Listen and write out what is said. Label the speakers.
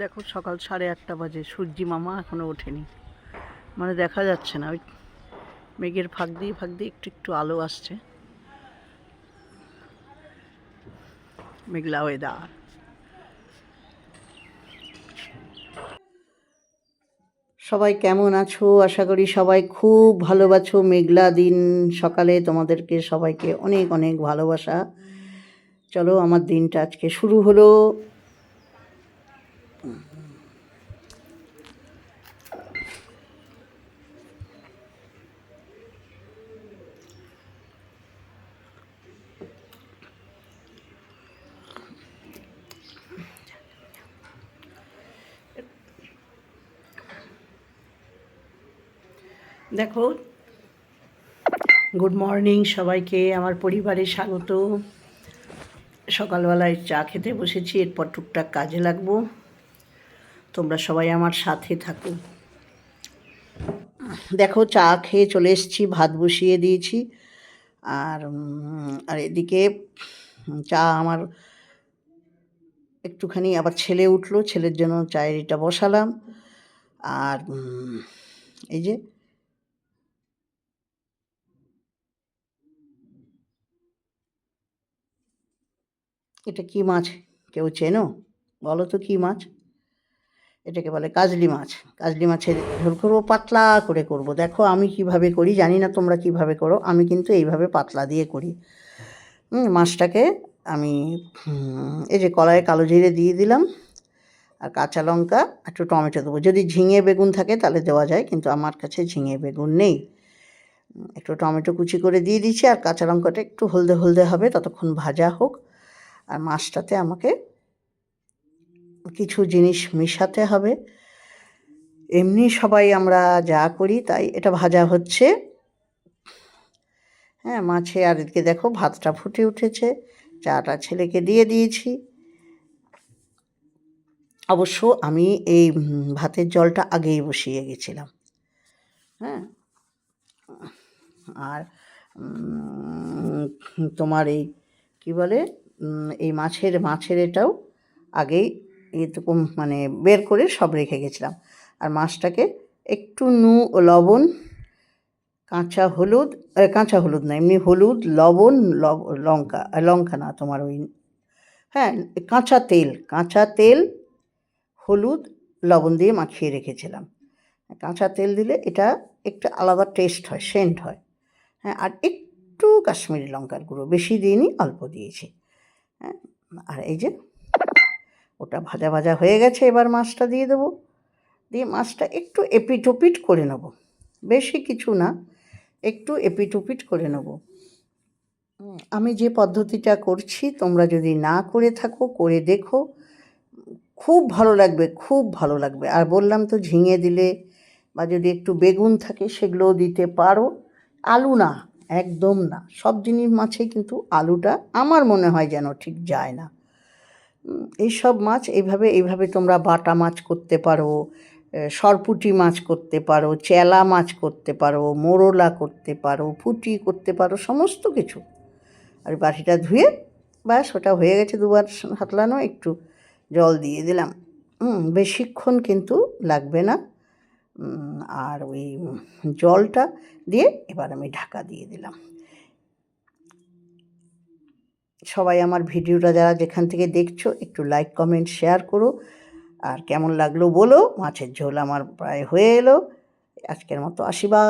Speaker 1: দেখো সকাল সাড়ে আটটা বাজে, সূর্যি মামা এখনও ওঠেনি। মানে দেখা যাচ্ছে না, ওই মেঘের ফাঁক দিয়ে ফাঁক দিয়ে একটু একটু আলো আসছে। মেঘলা ওয়েদার সবাই কেমন আছো? আশা করি সবাই খুব ভালো আছো। মেঘলা দিন সকালে তোমাদেরকে সবাইকে অনেক অনেক ভালোবাসা। চলো, আমার দিনটা আজকে শুরু হলো। দেখো গুড মর্নিং সবাইকে, আমার পরিবারে স্বাগত। সকালবেলায় চা খেতে বসেছি, এরপর টুকটাক কাজে লাগবো। তোমরা সবাই আমার সাথে থাকো। দেখো, চা খেয়ে চলে এসেছি, ভাত বসিয়ে দিয়েছি। আর আর এদিকে চা আমার একটুখানি আবার ছেলে উঠল, ছেলের জন্য চায়ের এটা বসালাম। আর এই যে এটা কি মাছ? কেউ চেনো? বলো তো কি মাছ? এটাকে বলে কাজলি মাছ। কাজলি মাছের ঝোল করব, পাতলা করে করব। দেখো আমি কীভাবে করি, জানি না তোমরা কীভাবে করো, আমি কিন্তু এইভাবে পাতলা দিয়ে করি। মাছটাকে আমি এই যে কলায় কালো জিরে দিয়ে দিলাম, আর কাঁচা লঙ্কা, একটু টমেটো দেবো। যদি ঝিঙে বেগুন থাকে তাহলে দেওয়া যায়, কিন্তু আমার কাছে ঝিঙে বেগুন নেই। একটু টমেটো কুচি করে দিয়ে দিচ্ছি, আর কাঁচা লঙ্কাটা একটু হলদে হলদে হবে, ততক্ষণ ভাজা হোক। আর মাছটাতে আমাকে কিছু জিনিস মেশাতে হবে। এমনি সবাই আমরা যা করি তাই এটা ভাজা হচ্ছে। হ্যাঁ মাছে আর এদিকে দেখো ভাতটা ফুটে উঠেছে। চাটা ছেলেকে দিয়ে দিয়েছি। অবশ্য আমি এই ভাতের জলটা আগেই বসিয়ে গেছিলাম। হ্যাঁ আর তোমার এই কি বলে? এই মাছের মাছের এটাও আগেই এটুকু মানে বের করে সব রেখে গেছিলাম। আর মাছটাকে একটু নু, লবণ, কাঁচা হলুদ কাঁচা হলুদ না, এমনি হলুদ, লবণ, লব, লঙ্কা লঙ্কা না, তোমার ওই হ্যাঁ কাঁচা তেল কাঁচা তেল, হলুদ, লবণ দিয়ে মাখিয়ে রেখেছিলাম। কাঁচা তেল দিলে এটা একটা আলাদা টেস্ট হয়, সেন্ট হয়। হ্যাঁ আর একটু কাশ্মীরি লঙ্কার গুঁড়ো, বেশি দিইনি, অল্প দিয়েছি। হ্যাঁ আর এই যে ওটা ভাজা ভাজা হয়ে গেছে, এবার মাছটা দিয়ে দেবো। দিয়ে মাছটা একটু এপিট ওপিট করে নেব। বেশি কিছু না, একটু এপিট ওপিট করে নেব। আমি যে পদ্ধতিটা করছি, তোমরা যদি না করে থাকো, করে দেখো। খুব ভালো লাগবে, খুব ভালো লাগবে। আর বললাম তো, ঝিঙে দিলে বা যদি একটু বেগুন থাকে, সেগুলোও দিতে পারো। আলু না, একদম না। সব জিনিস মাছে কিন্তু আলুটা, আমার মনে হয় যেন ঠিক যায় না। উম, এইসব মাছ এইভাবে এইভাবে তোমরা বাটা মাছ করতে পারো সরপুঁটি মাছ করতে পারো চেলা মাছ করতে পারো মোরলা করতে পারো ফুটি করতে পারো সমস্ত কিছু। আর বাটিটা ধুয়ে ব্যাস ওটা হয়ে গেছে দুবার হাতলানো একটু জল দিয়ে দিলাম। বেশিক্ষণ কিন্তু লাগবে না। আর ওই জলটা দিয়ে এবার আমি ঢাকা দিয়ে দিলাম। সবাই আমার ভিডিওটা যারা যেখান থেকে দেখছ, একটু লাইক কমেন্ট শেয়ার করো। আর কেমন লাগল বলো? মাছের ঝোল আমার প্রায় হয়ে এলো। আজকের মতো আশীর্বাদ।